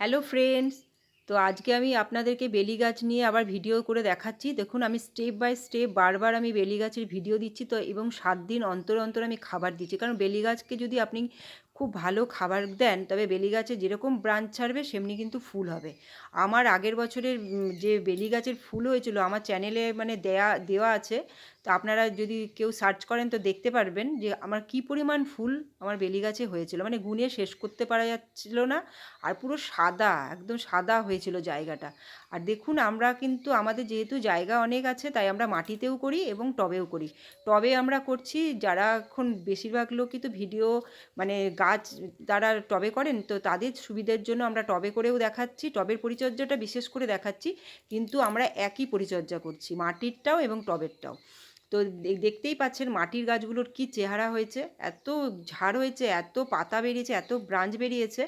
Hello friends তো আজকে আমি আপনাদেরকে বেলি গাছ নিয়ে আবার ভিডিও করে দেখাচ্ছি। দেখুন, আমি স্টেপ বাই স্টেপ বারবার আমি বেলি গাছের ভিডিও দিচ্ছি। তো এবং সাত দিন অন্তর অন্তর আমি খাবার দিচ্ছি। কারণ বেলি গাছকে যদি আপনি খুব ভালো খাবার দেন, তবে বেলি গাছে যেরকম ব্রাঞ্চ ছাড়বে, সেমনি কিন্তু ফুল হবে। আমার আগের বছরের যে বেলি গাছের ফুল হয়েছিল, আমার চ্যানেলে মানে দেয়া, দেওয়া আছে। তো আপনারা যদি কেউ সার্চ করেন তো দেখতে পারবেন যে আমার কি পরিমাণ ফুল আমার বেলি গাছে হয়েছিল। মানে গুনে শেষ করতে পারা যাচ্ছিল না আর পুরো সাদা, একদম সাদা হয়েছিল জায়গাটা। আর দেখুন আমরা কিন্তু আমাদের যেহেতু জায়গা অনেক আছে, তাই আমরা মাটিতেও করি এবং টবেও করি। টবে আমরা করছি, যারা এখন বেশিরভাগ লোকই তো ভিডিও মানে গাছ তারা টবে করেন, তো তাদের সুবিধার জন্য আমরা টবে করেও দেখাচ্ছি, টবের পরিচর্যাটা বিশেষ করে দেখাচ্ছি। কিন্তু আমরা একই পরিচর্যা করছি, মাটিরটাও এবং টবেরটাও। তো দেখতেই পাচ্ছেন মাটির গাছগুলোর কি চেহারা হয়েছে। এত ঝাড় হয়েছে, এত পাতা বেরিয়েছে, এত ব্রাঞ্চ বেরিয়েছে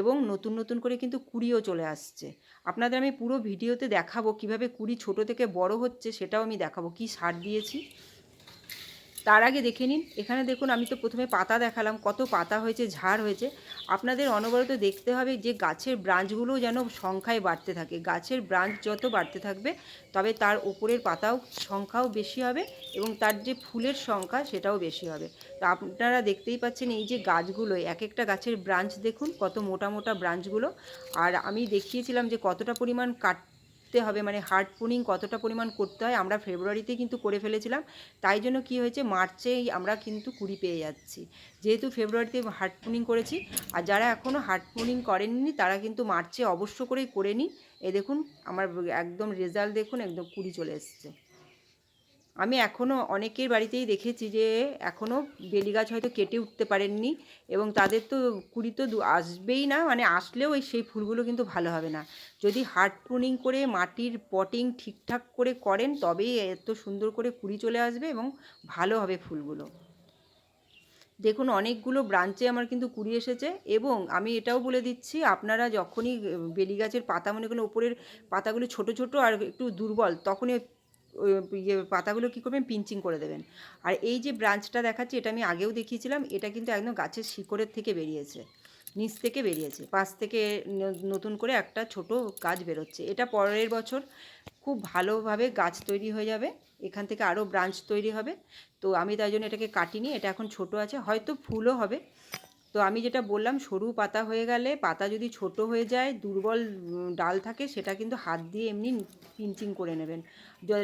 এবং নতুন নতুন করে কিন্তু কুড়িও চলে আসছে। আপনাদের আমি পুরো ভিডিওতে দেখাবো কীভাবে কুড়ি ছোট থেকে বড় হচ্ছে সেটাও আমি দেখাবো। কি সার দিয়েছি? তার আগে দেখে নিন। এখানে দেখুন, আমি তো প্রথমে পাতা দেখালাম, কত পাতা হয়েছে, ঝাড় হয়েছে। আপনাদের অনবরত দেখতে হবে যে গাছের ব্রাঞ্চগুলো যেন সংখ্যায় বাড়তে থাকে। গাছের ব্রাঞ্চ যত বাড়তে থাকবে, তবে তার উপরের পাতাও সংখ্যাও বেশি হবে এবং তার যে ফুলের সংখ্যা সেটাও বেশি হবে। তো আপনারা দেখতেই পাচ্ছেন এই যে গাছগুলো এক একটা গাছের ব্রাঞ্চ দেখুন, কত মোটা মোটা ব্রাঞ্চগুলো। আর আমি দেখিয়েছিলাম যে কতটা পরিমাণ কাট করতে হবে। মানে হার্ড পুনিং কতটা পরিমাণ করতে হয় আমরা ফেব্রুয়ারিতে কিন্তু করে ফেলেছিলাম। তাই জন্য কি হয়েছে, মার্চেই আমরা কিন্তু কুড়ি পেয়ে যাচ্ছি। যেহেতু ফেব্রুয়ারিতে হার্ড পুনিং করেছি, আর যারা এখনও হার্ড পুনিং করেননি, তারা কিন্তু মার্চে অবশ্য করেই করে নিন। এ দেখুন, আমার একদম রেজাল্ট দেখুন, একদম কুড়ি চলে এসছে। আমি এখনও অনেকের বাড়িতেই দেখেছি যে এখনও বেলি গাছ হয়তো কেটে উঠতে পারেননি এবং তাদের তো কুড়ি তো আসবেই না মানে আসলেও এই সেই ফুলগুলো কিন্তু ভালো হবে না। যদি হার্ড প্রুনিং করে মাটির পটিং ঠিকঠাক করে করেন, তবেই এত সুন্দর করে কুড়ি চলে আসবে এবং ভালো হবে ফুলগুলো। দেখুন, অনেকগুলো ব্রাঞ্চে আমার কিন্তু কুড়ি এসেছে এবং আমি এটাও বলে দিচ্ছি, আপনারা যখনই বেলি গাছের পাতা, মনে করেন ওপরের পাতাগুলো ছোট ছোট আর একটু দুর্বল, তখনই ওই ইয়ে পাতাগুলো কী করবেন? পিঞ্চিং করে দেবেন। আর এই যে ব্রাঞ্চটা দেখাচ্ছি, এটা আমি আগেও দেখিয়েছিলাম, এটা কিন্তু একদম গাছের শিকড়ের থেকে বেরিয়েছে, নিচ থেকে বেরিয়েছে। পাশ থেকে নতুন করে একটা ছোট গাছ বেরোচ্ছে। এটা পরের বছর খুব ভালোভাবে গাছ তৈরি হয়ে যাবে, এখান থেকে আরও ব্রাঞ্চ তৈরি হবে। তো আমি তাই জন্য এটাকে কাটিনি, এটা এখন ছোট আছে, হয়তো ফুলও হবে তো আমি যেটা বললাম, সরু পাতা হয়ে গেলে পাতা যদি ছোট হয়ে যায়, দুর্বল ডাল থাকে, সেটা কিন্তু হাত দিয়ে এমনি পিঞ্চিং করে নেবেন।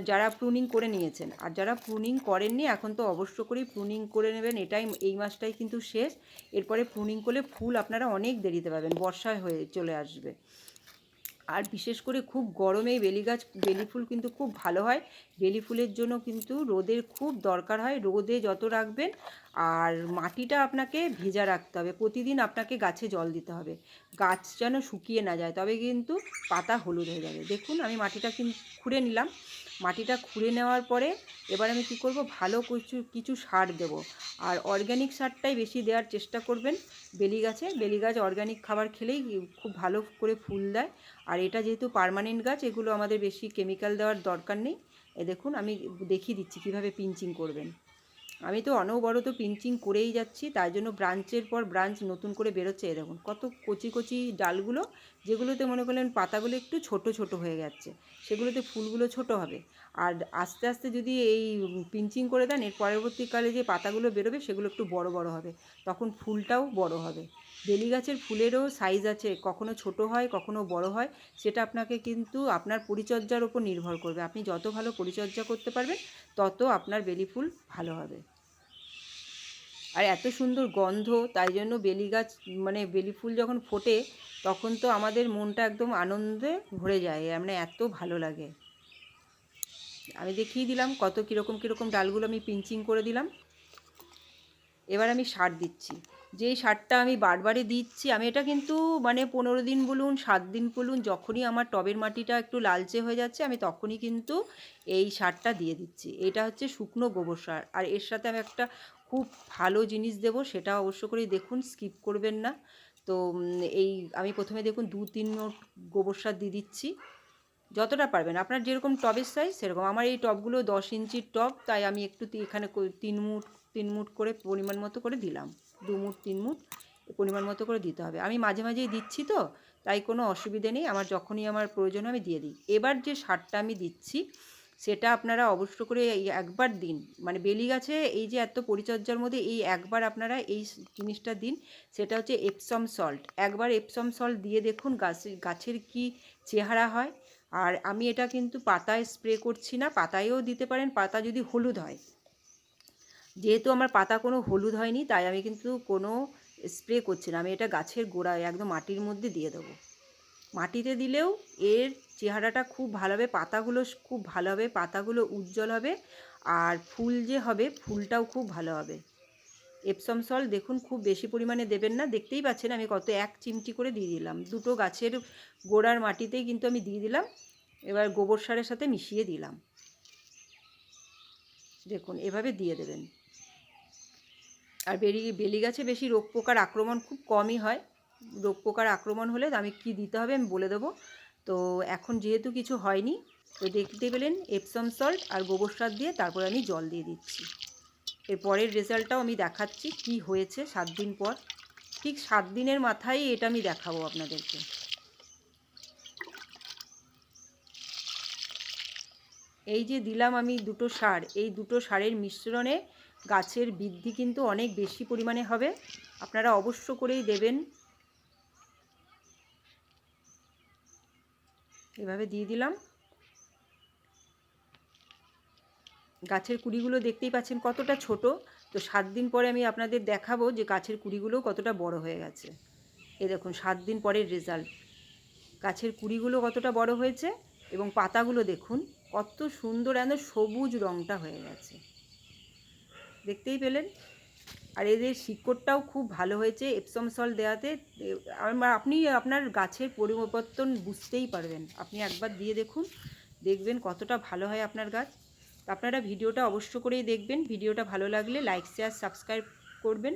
যারা প্রুনিং করে নিয়েছেন, আর যারা প্রুনিং করেননি, এখন তো অবশ্য করেই প্রুনিং করে নেবেন, এটাই এই মাসটাই কিন্তু শেষ। এরপরে প্রুনিং করলে ফুল আপনারা অনেক দেরিতে পাবেন, বর্ষায় হয়ে চলে আসবে। আর বিশেষ করে খুব গরমে বেলি গাছ, বেলি ফুল কিন্তু খুব ভালো হয়। বেলি ফুলের জন্য কিন্তু রোদের খুব দরকার হয়, রোদে যত রাখবেন আর মাটিটা আপনাকে ভেজা রাখতে হবে। প্রতিদিন আপনাকে গাছে জল দিতে হবে। গাছ যেন শুকিয়ে না যায়, তবে কিন্তু পাতা হলুদ হয়ে যাবে। দেখুন, আমি মাটিটা কিন্তু খুঁড়ে নিলাম। মাটিটা খুঁড়ে নেওয়ার পরে এবার আমি কী করব? ভালো কিছু কিছু সার দেব। আর অর্গ্যানিক সারটাই বেশি দেওয়ার চেষ্টা করবেন বেলি গাছে বেলি গাছ অর্গ্যানিক খাবার খেলেই খুব ভালো করে ফুল দেয়। আর এটা যেহেতু পার্মানেন্ট গাছ, এগুলো আমাদের বেশি কেমিক্যাল দেওয়ার দরকার নেই। এ দেখুন, আমি দেখিয়ে দিচ্ছি কীভাবে পিঞ্চিং করবেন। আমি তো অনবরত পিঞ্চিং করেই যাচ্ছি, তাই জন্য ব্রাঞ্চের পর ব্রাঞ্চ নতুন করে বেরোচ্ছে এরকম কত কচি কচি ডালগুলো, যেগুলোতে মনে করলেন পাতাগুলো একটু ছোট ছোট হয়ে যাচ্ছে, সেগুলোতে ফুলগুলো ছোট হবে। আর আস্তে আস্তে যদি এই পিঞ্চিং করে দেন, এর পরবর্তীকালে যে পাতাগুলো বেরোবে, সেগুলো একটু বড় বড় হবে, তখন ফুলটাও বড় হবে। বেলি গাছের ফুলেরও সাইজ আছে, কখনো ছোট হয়, কখনো বড় হয়, সেটা আপনাকে কিন্তু আপনার পরিচর্যার ওপর নির্ভর করবে। আপনি যত ভালো পরিচর্যা করতে পারবেন, তত আপনার বেলি ফুল ভালো হবে। আর এত সুন্দর গন্ধ, তাই জন্য বেলি গাছ মানে বেলি ফুল যখন ফোটে, তখন তো আমাদের মনটা একদম আনন্দে ভরে যায় মানে এত ভালো লাগে। আমি দেখিয়ে দিলাম কত কীরকম কীরকম ডালগুলো আমি পিঞ্চিং করে দিলাম। এবার আমি সার দিচ্ছি। যেই সারটা আমি বারবারই দিচ্ছি, আমি এটা কিন্তু মানে পনেরো দিন বলুন, সাত দিন বলুন, যখনই আমার টবের মাটিটা একটু লালচে হয়ে যাচ্ছে, আমি তখনই কিন্তু এই সারটা দিয়ে দিচ্ছি। এটা হচ্ছে শুকনো গোবর সার। আর এর সাথে আমি একটা খুব ভালো জিনিস দেবো, সেটা অবশ্য করে দেখুন, স্কিপ করবেন না। তো এই আমি প্রথমে দেখুন দু, তিন মোট গোবর সার দিয়ে দিচ্ছি। যতটা পারবেন। আপনার যেরকম টবের সাইজ সেরকম। আমার এই টবগুলো দশ ইঞ্চির টব, তাই আমি একটু এখানে তিন মুট তিন মুট করে পরিমাণ মতো করে দিলাম। দু মুট তিন মুট পরিমাণ মতো করে দিতে হবে। আমি মাঝে মাঝেই দিচ্ছি তো, তাই কোনো অসুবিধে নেই। আমার যখনই আমার প্রয়োজন আমি দিয়ে দিই। এবার যে সারটা আমি দিচ্ছি, সেটা আপনারা অবশ্য করে একবার দিন। মানে বেলি গাছে এই যে এত পরিচর্যার মধ্যে এই একবার আপনারা এই জিনিসটা দিন, সেটা হচ্ছে এপসম সল্ট একবার এপসম সল্ট দিয়ে দেখুন গাছের গাছের কি চেহারা হয়। আর আমি এটা কিন্তু পাতায় স্প্রে করছি না। পাতায়ও দিতে পারেন, পাতা যদি হলুদ হয়। যেহেতু আমার পাতা কোনো হলুদ হয়নি, তাই আমি কিন্তু কোনো স্প্রে করছি না। আমি এটা গাছের গোড়ায় একদম মাটির মধ্যে দিয়ে দেবো। মাটিতে দিলেও এর চেহারাটা খুব ভালো হবে, পাতাগুলো খুব ভালো হবে, পাতাগুলো উজ্জ্বল হবে, আর ফুল যে হবে, ফুলটাও খুব ভালো হবে। এপসম সল দেখুন খুব বেশি পরিমাণে দেবেন না, দেখতেই পাচ্ছেন আমি কত এক চিমটি করে দিয়ে দিলাম। দুটো গাছের গোড়ার মাটিতেই কিন্তু আমি দিয়ে দিলাম, এবার গোবর সারের সাথে মিশিয়ে দিলাম। দেখুন, এভাবে দিয়ে দেবেন। আর বেরি, বেলি গাছে বেশি রোগ পোকার আক্রমণ খুব কমই হয়। রোগ পোকার আক্রমণ হলে আমি কি দিতে হবে আমি বলে দেবো। তো এখন যেহেতু কিছু হয়নি, তো দেখতে পেলেন এপসম সল্ট আর গোবর সার দিয়ে তারপর আমি জল দিয়ে দিচ্ছি। এর পরের রেজাল্টটাও আমি দেখাচ্ছি কি হয়েছে সাত দিন পর। ঠিক সাত দিনের মাথায় এটা আমি দেখাবো আপনাদেরকে। এই যে দিলাম আমি দুটো সার, এই দুটো সারের মিশ্রণে গাছের বৃদ্ধি কিন্তু অনেক বেশি পরিমাণে হবে। আপনারা অবশ্য করেই দেবেন। এভাবে দিয়ে দিলাম। গাছের কুড়িগুলো দেখতেই পাচ্ছেন কতটা ছোট। তো সাত দিন পরে আমি আপনাদের দেখাবো যে গাছের কুড়িগুলো কতটা বড় হয়ে গেছে। এ দেখুন, সাত দিন পরের রেজাল্ট গাছের কুড়িগুলো কতটা বড় হয়েছে এবং পাতাগুলো দেখুন, কত সুন্দর একদম সবুজ রঙটা হয়ে গেছে। দেখতেই পেলেন। আর এদের শিকড়টাও খুব ভালো হয়েছে এপসম সল দেওয়াতে। আপনি আপনার গাছের পরিবর্তন বুঝতেই পারবেন। আপনি একবার দিয়ে দেখুন, দেখবেন কতটা ভালো হয় আপনার গাছ। আপনারা ভিডিওটা অবশ্য করেই দেখবেন। ভিডিওটা ভালো লাগলে লাইক শেয়ার সাবস্ক্রাইব করবেন।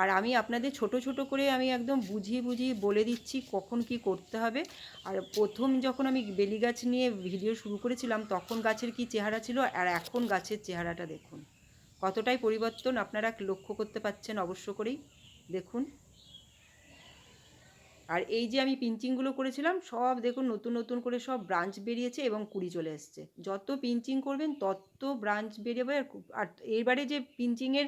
আর আমি আপনাদের ছোট ছোট করে আমি একদম বুঝিয়ে বুঝিয়ে বলে দিচ্ছি কখন কি করতে হবে। আর প্রথম যখন আমি বেলি গাছ নিয়ে ভিডিও শুরু করেছিলাম, তখন গাছের কি চেহারা ছিল? আর এখন গাছের চেহারাটা দেখুন। কতটাই পরিবর্তন আপনারা লক্ষ্য করতে পাচ্ছেন অবশ্য করেই। দেখুন। আর এই যে আমি পিঞ্চিংগুলো করেছিলাম, সব দেখুন নতুন নতুন করে সব ব্রাঞ্চ বেরিয়েছে এবং কুড়ি চলে এসছে। যত পিঞ্চিং করবেন, তত ব্রাঞ্চ আর আর এবারে যে পিঞ্চিংয়ের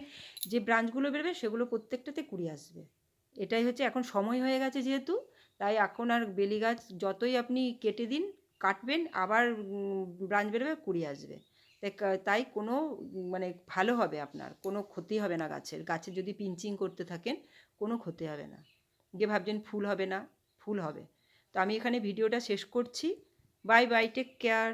যে ব্রাঞ্চগুলো বেরোবে, সেগুলো প্রত্যেকটাতে কুড়ি আসবে। এটাই হচ্ছে এখন সময় হয়ে গেছে যেহেতু, তাই এখন আর বেলি গাছ যতই আপনি কেটে দিন, কাটবেন, আবার ব্রাঞ্চ বেরোবে, কুড়ি আসবে। তাই কোনো মানে ভালো হবে আপনার, কোনো ক্ষতি হবে না গাছের। গাছের যদি পিঞ্চিং করতে থাকেন, কোনো ক্ষতি হবে না। যে ভাবছেন ফুল হবে না, ফুল হবে। তো আমি এখানে ভিডিওটা শেষ করছি। Bye bye take care